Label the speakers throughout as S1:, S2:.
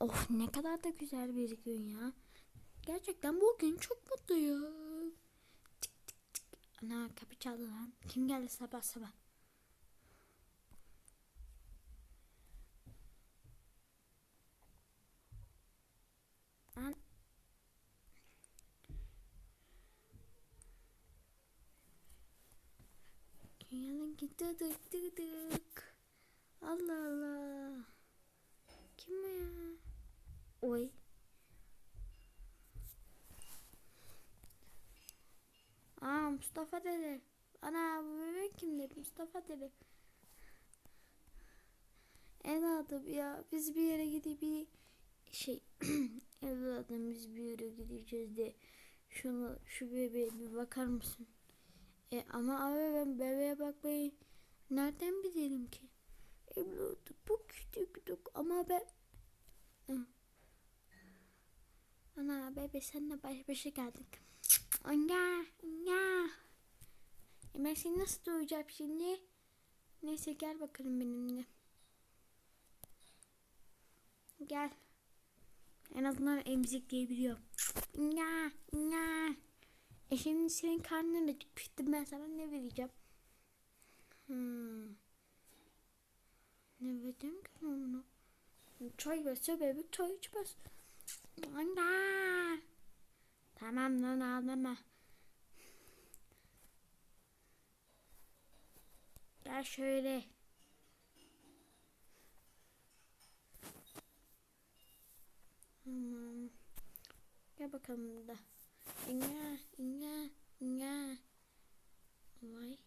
S1: Of ne kadar da güzel bir gün ya. Gerçekten bugün çok mutluyum. Tık tık tık. Ana kapı çaldı lan. Kim geldi sabah sabah? Lan. Dünyanın gitti dık dık. Allah Allah. Kim o ya? Oy. Aa Mustafa dede. Ana bu bebek kimdir? Mustafa dede. Evladım ya biz bir yere gidip bir şey evladım biz bir yere gideceğiz de şunu şu bebeğe bir bakar mısın? E ama abi ben bebeğe bakmayı nereden bilirim ki? Evladım bu küçüktük ama ben. Ana bebe senle baş başa geldik. Anya, anya. E ben seni nasıl duyacağım şimdi? Neyse gel bakalım benimle. Gel. En azından emzik diyebiliyorum. Nya, nya. E şimdi senin karnın acıkmıştı ben sana ne vereceğim? Hmm. Ne vereceğim ki ona? Çay verse bebek çay içmez. Anne. Tamam lan ağlama. Gel şöyle. Tamam. Gel bakalım burada. İnga, inga, inga. Vay.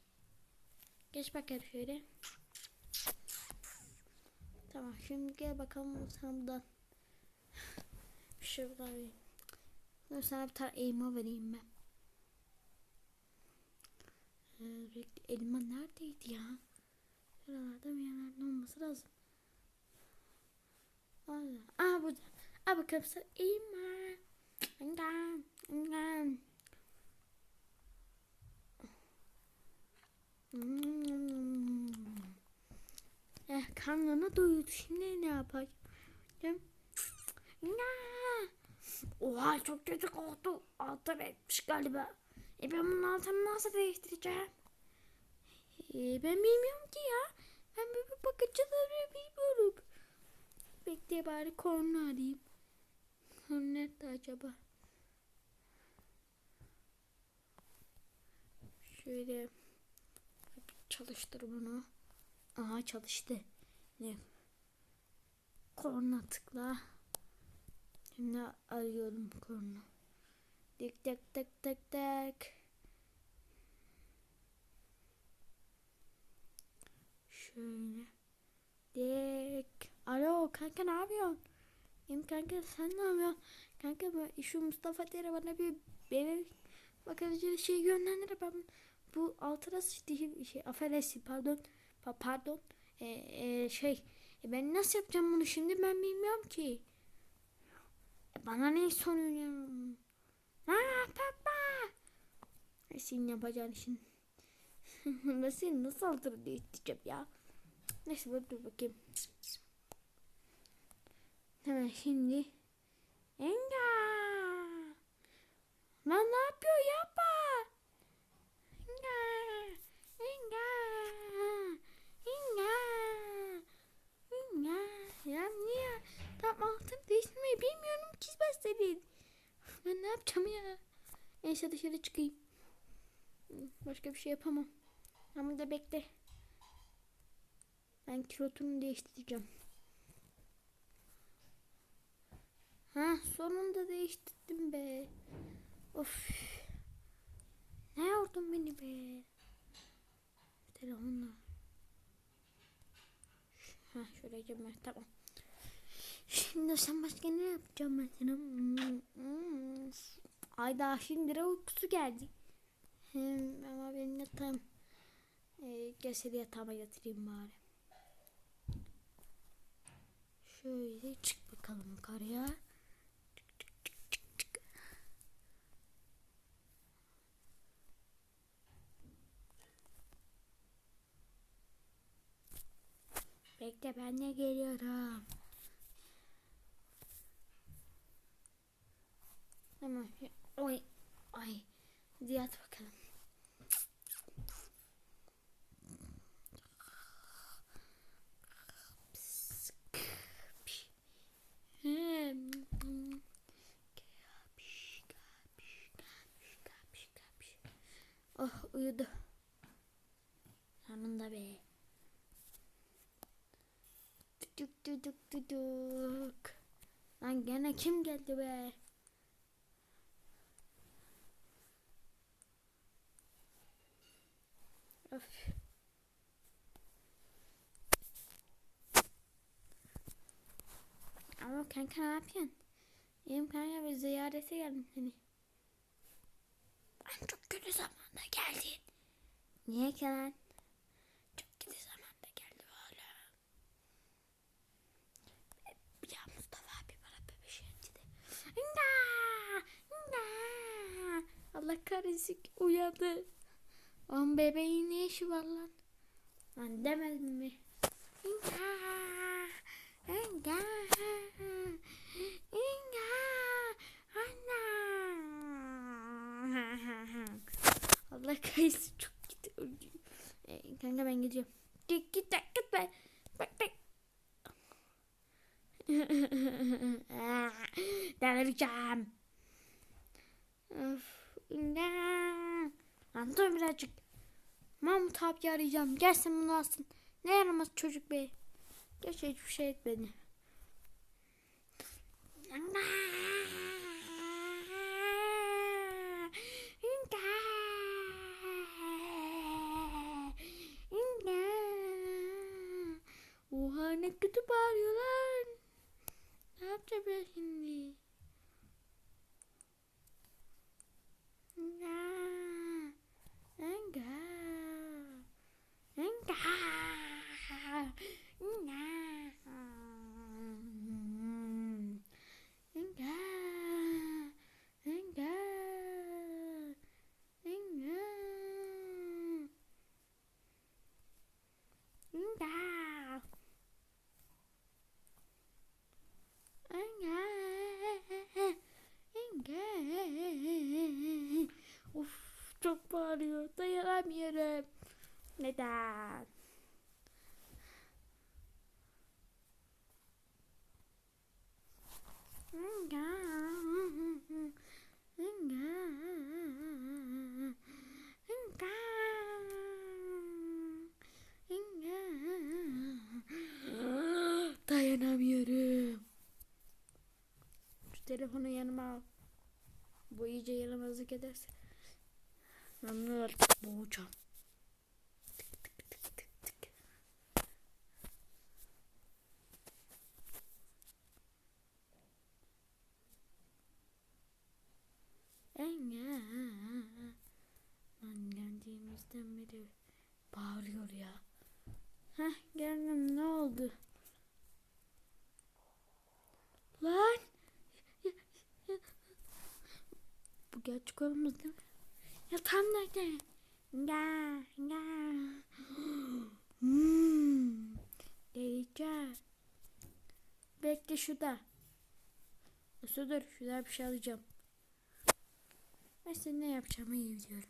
S1: Geç bakalım şöyle. Tamam şimdi gel bakalım sen buradan. Şuradan sana bir tane elma vereyim ben. Ee, bekle, elma neredeydi ya? Şuralarda bir yerlerde olması lazım. Allah. Aa burada. Aa bakalım sana elma. Engam. Hmm. Eh, karnını doyurdu. Şimdi ne yapacağım? Ya. Oha çok kötü koktu. Altı etmiş galiba. E ben bunun altını nasıl değiştireceğim? E, ben bilmiyorum ki ya. Ben böyle bakıcıları bilmiyorum. Bekle bari korna arayayım. Korna nerede acaba? Şöyle çalıştır bunu. Aha çalıştı. Ne? Korna tıkla. Şimdi arıyorum korna. Tık tık tık tık tık. Şöyle. Dik. Alo kanka ne yapıyorsun? Benim kanka sen ne yapıyorsun? Kanka şu Mustafa Dere bana bir bebek bakıcı şey gönderdi ben bu altına sıçtı şey affedersin pardon Pa- pardon Ee, e, şey e, ben nasıl yapacağım bunu şimdi ben bilmiyorum ki E, bana ne soruyorsun ha papa. Senin yapacağın işin. Ben seni nasıl altına değiştireceğim ya? Neyse dur bakayım. Hemen şimdi Enga lan ne yapıyor yapma Enga Enga İnga. İnga. Ya niye? Tam altını değiştirmeyi bilmiyorum ki ben senin. Ben ne yapacağım ya? Neyse dışarı çıkayım. Başka bir şey yapamam. Ama da bekle. Ben kilotunu değiştireceğim. Ha sonunda değiştirdim be. Of. Ne yordun beni be? Telefonla. Ha şöyle ben tamam. Şimdi sen başka ne yapacağım ben sana? Ay daha şimdi uykusu geldi. Hem, ama benim yatağım. Ee, gelse de yatağıma yatırayım bari. Şöyle çık bakalım yukarıya. Çık. Bekle ben de geliyorum. Tamam. Oy. Ay. Hadi yat bakalım. Oh uyudu. Sonunda be. Düdük düdük düdük. Lan gene kim geldi be? Öf. Ama kanka ne yapıyorsun? İyiyim kanka bir ziyarete geldim seni. Ben çok kötü zamanda geldin. Niye ki? Çok kötü zamanda geldi oğlum. Ya Mustafa abi bana bir şey dedi. Allah kahretsin uyandı. Lan bebeğin ne işi var lan? Lan demedim mi? İnga! İnga! İnga! Anna! Allah kahretsin çok öldü. Ee, kanka ben gidiyorum. Git git git git be. Bak bak. Delireceğim. Of. İnga! Dur birazcık. Mahmut abi arayacağım. Gelsin bunu alsın. Ne yaramaz çocuk be. Geç hiçbir şey etmedi. Oha ne kötü bağırıyorlar. Ne yapacağım ben şimdi? Neden? Dayanamıyorum. Şu telefonu yanıma al. Bu iyice yaramazlık ederse. Ben bunu artık boğacağım. Tık tık tık tık tık. Enge. Lan geldiğimizden beri bağırıyor ya. Heh geldim ne oldu? Lan. Bu gerçek olamaz değil mi? Ya tam nerede? Nga, nga. Hmm. Geleceğim. Bekle şurada. Nasıl dur? Şurada bir şey alacağım. Ben ne yapacağımı iyi biliyorum.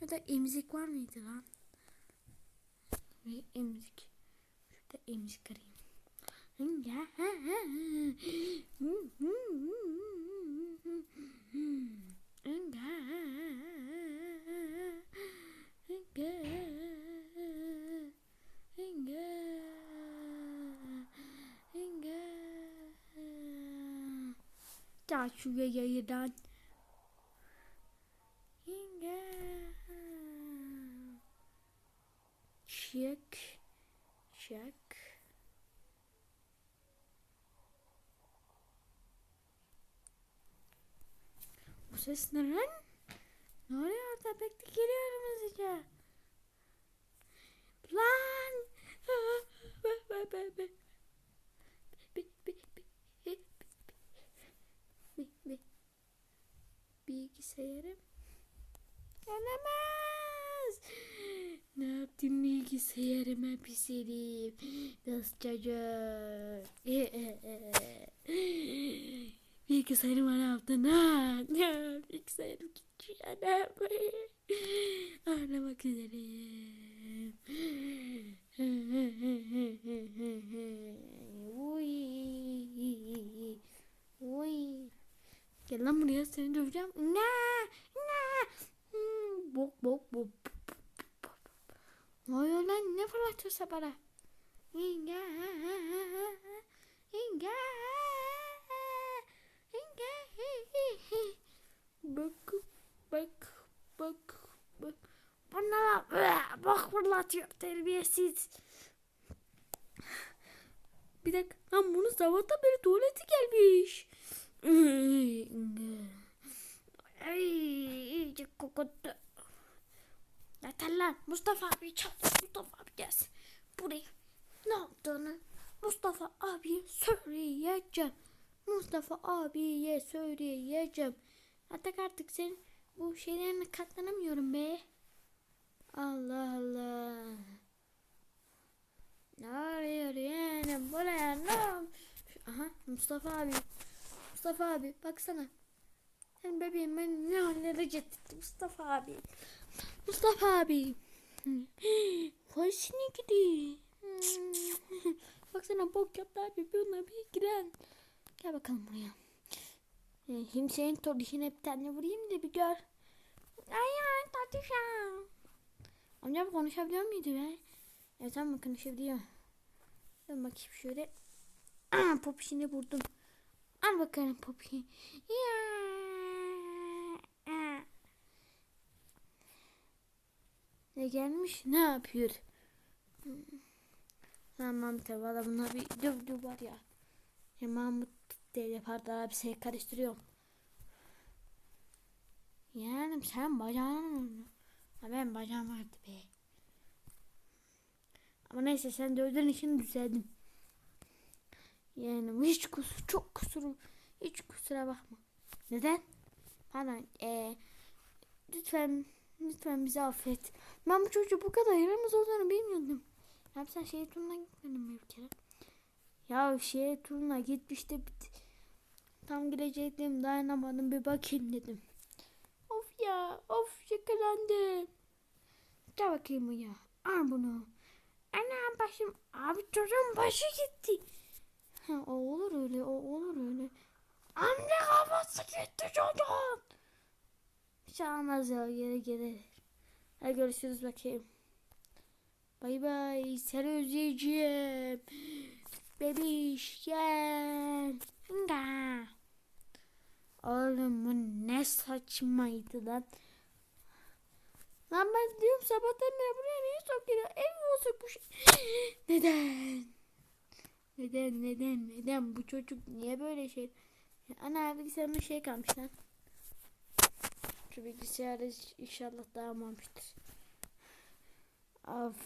S1: Ya da emzik var mıydı lan? Ve emzik. Şurada emzik arayayım. Ya ha ha. Ya şu yayıdan. Check. Check. Bu ses neren? Ne oluyor orada? Bekle geliyorum hızlıca. Lan! Bilgisayarım. Bilgisayarıma herif? Nasıl çocuk? bilgisayarım var altına. Bilgisayarım gitti anam. Ağlamak üzereyim. Uy. Uy. Gel lan buraya seni döveceğim. Ne? Ne? Hmm, Bok bok bok. Ne oluyor lan? Ne fırlatıyorsa bana? İnga. İnga. İnga. Bak. Bak. Bak. Bak. Bana bak fırlatıyor terbiyesiz. Bir dakika. Lan bunun sabahtan beri tuvaleti gelmiş. Ay, iyice kokuttu. Lan. Mustafa abi çal. Mustafa abi gelsin. Buraya ne yaptığını Mustafa abiye söyleyeceğim. Mustafa abiye söyleyeceğim. Artık artık senin bu şeylerine katlanamıyorum be. Allah Allah. Ne arıyor yani buraya ne Aha Mustafa abi. Mustafa abi baksana. Sen bebeğim ben ne hallere getirdim Mustafa abi. Mustafa abi. Hoşuna gidiyor. Baksana bok yaptı abi buna bir giren. Gel bakalım buraya. Ee, Şimdi senin torişine bir tane vurayım da bir gör. Ay ay tatişa. Amca konuşabiliyor muydu be? Evet tamam konuşabiliyor. Dur bakayım şöyle. Aa popişini vurdum. Al bakalım popi. Ya. Aa. Ne gelmiş? Ne yapıyor? Hmm. Tamam tabi valla bunlar bir dövdü var ya. ya Mahmut dede pardon abi seni karıştırıyorum. Yani sen bacağın Ha ben bacağım vardı be. Ama neyse sen dövdüğün için düzeldim. Yani hiç kusur çok kusurum. Hiç kusura bakma. Neden? Pardon. Ee, lütfen lütfen bizi affet. Ben bu çocuğu bu kadar yaramaz olduğunu bilmiyordum. Ya sen şehir turuna gitmedin mi bir kere? Ya şehir turuna gitmiş de tam girecektim dayanamadım bir bakayım dedim. Of ya of yakalandım. Gel bakayım ya. Al bunu. Ana başım abi çocuğun başı gitti. Ha, o olur öyle o olur öyle. Anne kafası gitti çocuğun. Olmaz ya geri gelir. Hadi görüşürüz bakayım. Bay bay. Seni özleyeceğim. Bebiş gel. Nga. Oğlum bu ne saçmaydı lan. Lan ben diyorum sabahtan beri buraya niye sokuyor? Ev bu şey. Neden? Neden neden neden bu çocuk niye böyle şey? Ana bilgisayarımda şey kalmış lan. Şu bilgisayarı inşallah dağılmamıştır. Of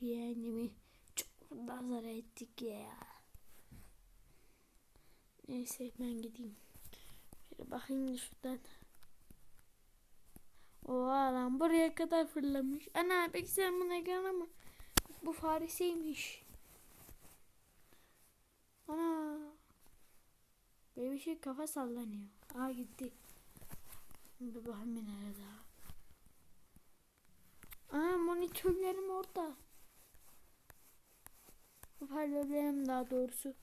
S1: yani mi çok nazar ettik ya. Neyse ben gideyim. Şöyle bakayım da şuradan. Oha lan buraya kadar fırlamış. Ana bilgisayarımın ekranı mı? Bu faresiymiş. Ana. Böyle bir şey kafa sallanıyor. Aa gitti. Bir nerede. Aa monitörlerim orada. Hoparlörlerim daha doğrusu.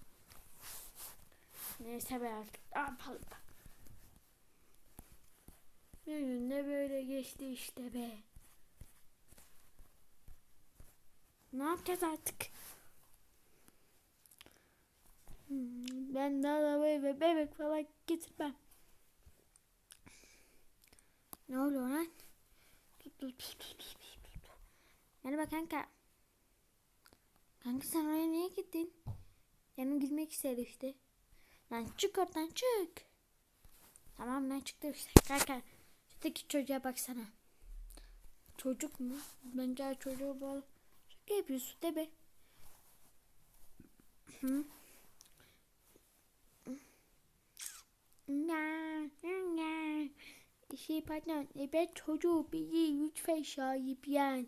S1: Neyse be artık. Ne yapalım. Bir günde böyle geçti işte be. Ne yapacağız artık? Hmm, Ben da bu eve bebek falan getirmem. Ne oluyor lan? Merhaba kanka. Kanka sen oraya niye gittin? Yanım gitmek istedi işte. Lan çık oradan çık. Tamam ben çıktım işte. Kanka şuradaki çocuğa baksana. Çocuk mu? Bence çocuğu bol. Şaka yapıyorsun de be. Hı? Ya, ya. Şey pardon, e, ben çocuğu beni lütfen sahiplen.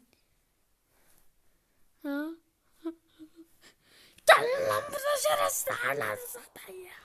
S1: Ha? Gel lan burada şerefsiz Allah'ını zaten ya.